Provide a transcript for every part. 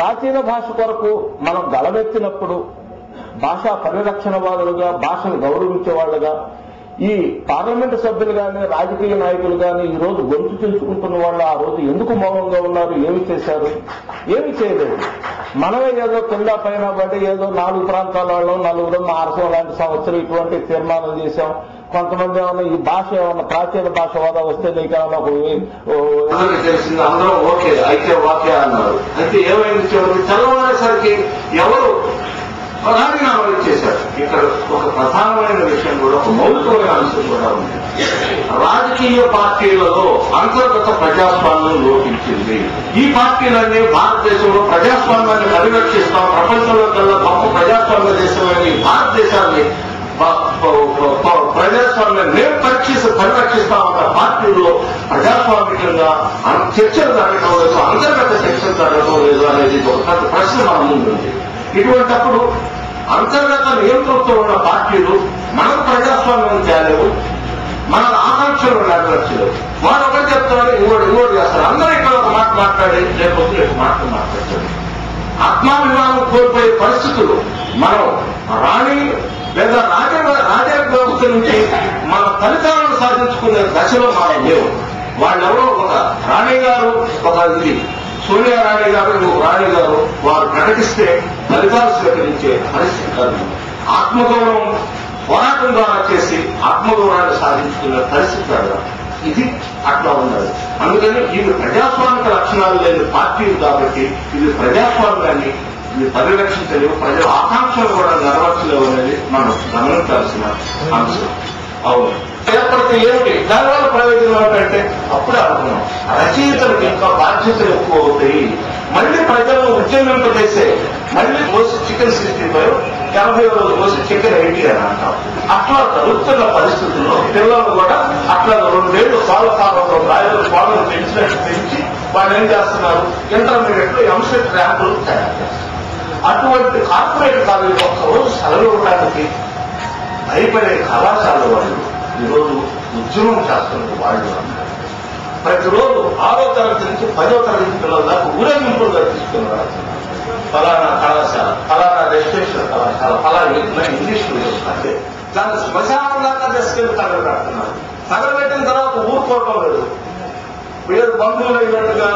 ప్రాచీన భాష కొరకు మనం గళమెత్తినప్పుడు భాషా పరిరక్షణవాదులుగా భాషను గౌరవించే వాళ్ళుగా ఈ పార్లమెంటు సభ్యులు కానీ రాజకీయ నాయకులు కానీ ఈ రోజు గొంతు తెలుసుకుంటున్న వాళ్ళు ఆ రోజు ఎందుకు మౌనంగా ఉన్నారు ఏమి చేశారు? ఏమి చేయలేదు. మనమే ఏదో కింద పైన పడి ఏదో నాలుగు ప్రాంతాల వాళ్ళు నలుగురు అరసం లాంటి సంవత్సరం ఇటువంటి తీర్మానం చేశాం. కొంతమంది ఏమన్నా ఈ భాష ఏమన్నా ప్రాచీన భాష హోదా వస్తే నీకు ఏమన్నా ఒక తెలిసింది అందరూ ఓకే అయితే ఓకే అన్నారు. అయితే ఏమైంది చివరికి? తెల్లవారేసరికి ఎవరు రాజీనామాలు ఇచ్చేశారు. ఇక్కడ ఒక ప్రధానమైన విషయం కూడా ఒక మౌలికమైన అంశం కూడా ఉంది. రాజకీయ పార్టీలలో అంతర్గత ప్రజాస్వామ్యం లోపించింది. ఈ పార్టీలన్నీ భారతదేశంలో ప్రజాస్వామ్యాన్ని పరిరక్షిస్తాం ప్రపంచంలో కల్లా గొప్ప ప్రజాస్వామ్య దేశమైన ఈ భారతదేశాన్ని పరిరక్షిస్తామన్న పార్టీలో ప్రజాస్వామికంగా చర్చలు జరగడం లేదు అంతర్గత చర్చలు జరగడం లేదు అనేది ఒక ప్రశ్న మన ముందు ఇటువంటప్పుడు అంతర్గత నియంత్రణతో ఉన్న పార్టీలు మనకు ప్రజాస్వామ్యం తేలేవు మన ఆకాంక్షలు నెరవేర్చలేవు. వాడు ఒకటి చెప్తాడు ఇంకోటి ఇంకోటి చేస్తారు అందరూ ఇక్కడ ఒక మాట మాట్లాడి లేకపోతే రేపు మాట మాట్లాడతాడు. ఆత్మాభిమానం కోల్పోయే పరిస్థితులు మనం రాణి లేదా రాజ రాజా వ్యవస్థ నుంచి మన ఫలితాలను సాధించుకునే దశలో మనం లేవు. వాళ్ళెవరో ఒక రాణి గారు ఒక ఇది సోనియా రాణి గారు ఇంకొక రాణి గారు వారు ప్రకటిస్తే ఫలితాలు స్వీకరించే పరిస్థితి కాదు. ఆత్మగౌరవం పోరాటం ద్వారా చేసి ఆత్మగౌరవాన్ని సాధించుకునే పరిస్థితి కాదు. ఇది అట్లా ఉన్నది. అందుకని ఇవి ప్రజాస్వామిక లక్షణాలు లేని పార్టీలు కాబట్టి ఇది ఈ ఇది పరిరక్షించలేవు ప్రజల ఆకాంక్షలు కూడా నెరవేర్చలేవు అనేది మనం గమనించాల్సిన అంశం. అవును. ఏర్పడితే ఏమిటి? దానివల్ల ప్రయోజనం ఏమిటంటే అప్పుడే అనుకున్నాం. రచయితలకు ఇంకా బాధ్యతలు ఎక్కువ అవుతాయి. మళ్ళీ ప్రజలను ఉద్యమింపజేసే మళ్ళీ మోసి చికెన్ సిక్స్టీ ఫైవ్ ఎనభై రోజులు మోసి చికెన్ ఎయిటీ అని అంటాం. అట్లా జరుగుతున్న పరిస్థితుల్లో పిల్లలు కూడా అట్లా రెండేళ్ళు సాల కాలంలో రాయలు స్వామిని పెంచినట్టు పెంచి వాళ్ళు ఏం చేస్తున్నారు? ఇంటర్మీడియట్లో ఎంసెట్ ర్యాంకులు తయారు చేస్తారు అటువంటి కార్పొరేట్ కాలేజీ ఒక్కరోజు సెలవు ఇవ్వడానికి భయపడే కళాశాల వాళ్ళు ఈరోజు ఉద్యమం చేస్తున్నారు వాళ్ళు. అన్నారు ప్రతిరోజు ఆరో తరగతి నుంచి పదో తరగతి పిల్లల దాకా ఊరేగింపులుగా తీసుకున్నారు ఫలానా కళాశాల ఫలానా రెజిస్ట్రేషన్ కళాశాల ఫలానా ఇంగ్లీష్ మీడియం అంటే దాన్ని శ్మశానం దాకా తీసుకెళ్ళి తగలబెడుతున్నారు తగలబెట్టిన తర్వాత ఊరుకోవడం లేదు. వీరు బంధువులు అయినట్టుగా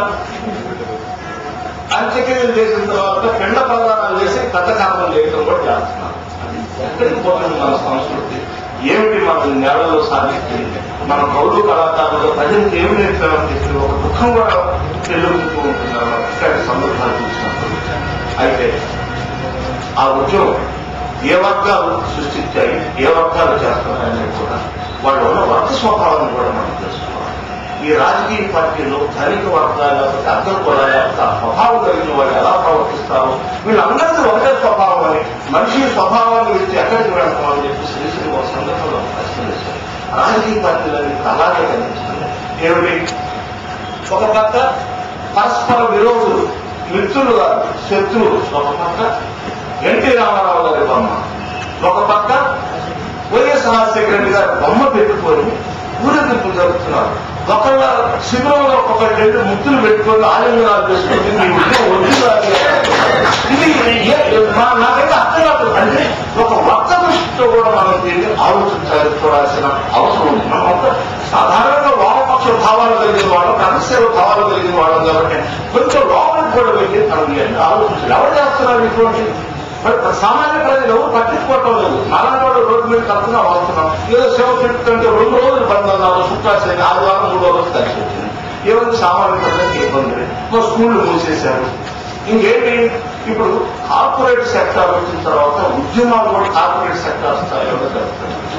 అంత్యక్రియలు చేసిన తర్వాత పిండ ప్రదానాలు చేసి పెద్ద కారణం చేయడం కూడా చేస్తున్నారు ఎక్కడికి పోతుంది మన సంస్కృతి? ఏమిటి మన నేలలో సాధిస్తుంది మన కౌలు కళాకారులు ప్రజలకు ఏమి నేర్పామని చెప్పి ఒక దుఃఖం కూడా తెలుగుతూ ఉంటున్నారు. ఇట్లాంటి సందర్భాలు చూసినప్పుడు. అయితే ఆ ఉద్యమం ఏ వర్గాలు సృష్టించాయి? ఏ వర్గాలు చేస్తున్నాయని కూడా వాళ్ళ ఉన్న వర్గ స్వభావాన్ని కూడా మనం తెలుసు ఈ రాజకీయ పార్టీలో ధనిక వర్గాలు లేకపోతే అందరూ కూడా లేకపోతే ఆ స్వభావం కలిగిన వాళ్ళు ఎలా ప్రవర్తిస్తారు? వీళ్ళందరికీ ఒకటే స్వభావం అని మనిషి స్వభావాన్ని విడిచి ఎక్కడికి వెళ్తామని చెప్పి శ్రీశ్రీ ఒక సందర్భంలో ప్రశ్న రాజకీయ పార్టీలన్నీ అలాగే కనిపిస్తుంది ఏమిటి? ఒక పక్క పరస్పర విరోధులు మిత్రులు కాదు శత్రువులు ఒక పక్క ఎన్టీ రామారావు గారి బొమ్మ ఒక పక్క వైఎస్ రాజశేఖర రెడ్డి గారి బొమ్మ పెట్టుకొని ఊరేగింపులు జరుగుతున్నారు ఒకళ్ళ శిబిరంలో ఒక రెండు ముద్దులు పెట్టుకొని ఆలింగనాలు చేసుకొని మీ ఉద్యోగం వద్దు ఇది ఏ- ఏ- నా- నాకైతే అర్థం కాదు అంటే ఒక వర్త దృష్టితో కూడా మనం దీన్ని ఆలోచించాలి చూడాల్సిన అవసరం ఉంది మనం అంతా సాధారణంగా వామపక్ష భావాలు కలిగిన వాళ్ళం కనసేవ భావాలు కలిగిన వాళ్ళం కాబట్టి కొంచెం లోపలికి కూడా వెళ్ళి మనం ఇవన్నీ ఆలోచించాలి ఎవరు చేస్తున్నారు ఇటువంటి మరి సామాన్య ప్రజలు పట్టించుకోవటం లేదు. అలాంటి వాళ్ళు రోడ్డు మీద కలుపుగా వస్తున్నాం ఏదో సేవ పెట్టుకుంటే రెండు రోజులు బంద్ అన్నారు ఆరు ఆదివారం మూడు రోజులు కలిసి వచ్చింది. ఏమైంది సామాన్య ప్రజలకు ఇబ్బంది లేదు. మా స్కూళ్ళు మూసేశారు. ఇంకేంటి? ఇప్పుడు కార్పొరేట్ సెక్టర్ వచ్చిన తర్వాత ఉద్యమాలు కూడా కార్పొరేట్ సెక్టర్ స్థాయిలో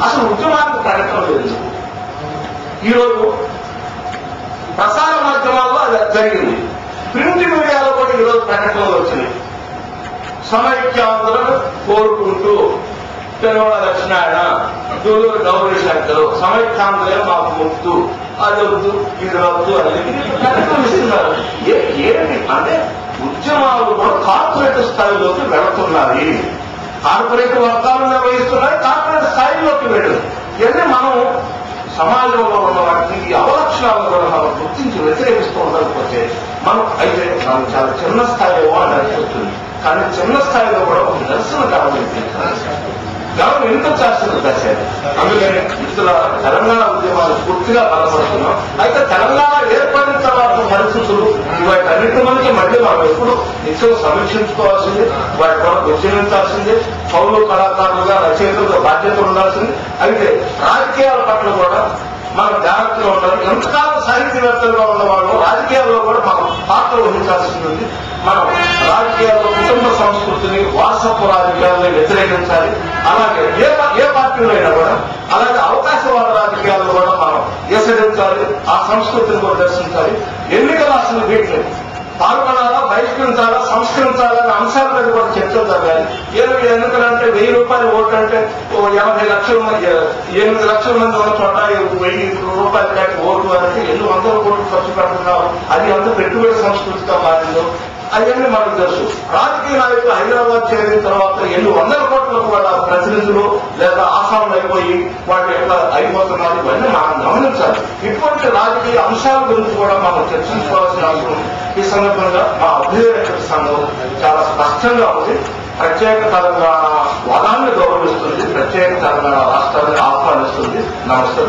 అసలు ఉద్యమానికి ప్రకటన లేదు ఈరోజు ప్రసార మాధ్యమాల్లో అది జరిగింది. ప్రింట్ మీడియాలో కూడా ఈరోజు ప్రకటనలు వచ్చినాయి సమైక్యాంధ్రను కోరుకుంటూ తెలవడ లక్ష్మీనారాయణ దూరు గౌరీ శంకర్ సమైక్యాంధ్రే మాకు ముక్తు. అది వద్దు ఇది వద్దు. అని ఇస్తున్నారు ఏంటి అంటే ఉద్యమాలు కూడా కార్పొరేట్ స్థాయిలోకి వెళుతున్నాయి. కార్పొరేట్ వర్గాలు నిర్వహిస్తున్నాయి కార్పొరేట్ స్థాయిలోకి వెళ్ళదు ఇవన్నీ మనం సమాజంలో ఉన్న వాటిని ఈ అవలక్షణాలను కూడా మనం గుర్తించి వ్యతిరేకిస్తూ ఉండకపోతే మనం అయితే మనం చాలా చిన్న స్థాయిలో అని కానీ చిన్న స్థాయిలో కూడా ఒక నిరసన గమనించాలి గమనం ఎందుకు దశ అందుకని ఇతర తెలంగాణ ఉద్యమాలు పూర్తిగా బలపడుతున్నాం. అయితే తెలంగాణ ఏర్పడిన తర్వాత పరిస్థితులు వాటన్నిటి మనకి మళ్ళీ మనం ఎప్పుడు నిత్యం సమీక్షించుకోవాల్సింది వాటి కొరకు ఉద్యమించాల్సింది పౌరులు కళాకారులుగా రచయితలుగా బాధ్యత ఉండాల్సింది. అయితే రాజకీయాల పట్ల కూడా మనం జాగ్రత్తగా ఉండాలి. ఎంతకాలం సాహిత్యవేత్తలుగా ఉన్న వాళ్ళు రాజకీయాల్లో కూడా మనం పాత్ర వహించాల్సింది మనం రాజకీయాల్లో కుటుంబ సంస్కృతిని వారసత్వ రాజకీయాలను వ్యతిరేకించాలి. అలాగే ఏ ఏ పార్టీలో అయినా కూడా అలాగే అవకాశవాద రాజకీయాల్లో కూడా మనం వ్యసరించాలి ఆ సంస్కృతిని కూడా దర్శించాలి. ఎన్నికలు అసలు వీటిని పాల్గొనాలా బహిష్కరించాలా సంస్కరించాలా అనే అంశాల మీద కూడా చర్చలు జరగాలి. ఏదో ఎందుకంటే వెయ్యి రూపాయలు ఓటు అంటే ఓ లక్షల మంది ఎనిమిది లక్షల మంది ఉన్న చోట వెయ్యి రూపాయలు దాటి ఓటు అంటే ఎన్ని వందల కోట్లు ఖర్చు పెడుతున్నావు అది అంత పెట్టుబడి సంస్కృతిగా మారిందో అవన్నీ మనకు తెలుసు. రాజకీయ నాయకులు హైదరాబాద్ చేరిన తర్వాత ఎన్ని వందల కోట్లకు వాళ్ళ ప్రతినిధులు లేదా ఆసాములు అయిపోయి వాళ్ళు ఎట్లా అయిపోతున్నారు. ఇవన్నీ మనం గమనించాలి. ఇటువంటి రాజకీయ అంశాల గురించి కూడా మనం చర్చించుకోవాల్సిన అవసరం ఈ సందర్భంగా మా అభ్యుదయ సంఘం చాలా స్పష్టంగా ఉంది. ప్రత్యేక తెలంగాణ వదాన్ని గౌరవిస్తుంది. ప్రత్యేక తెలంగాణ రాష్ట్రాన్ని ఆహ్వానిస్తుంది. నమస్తే.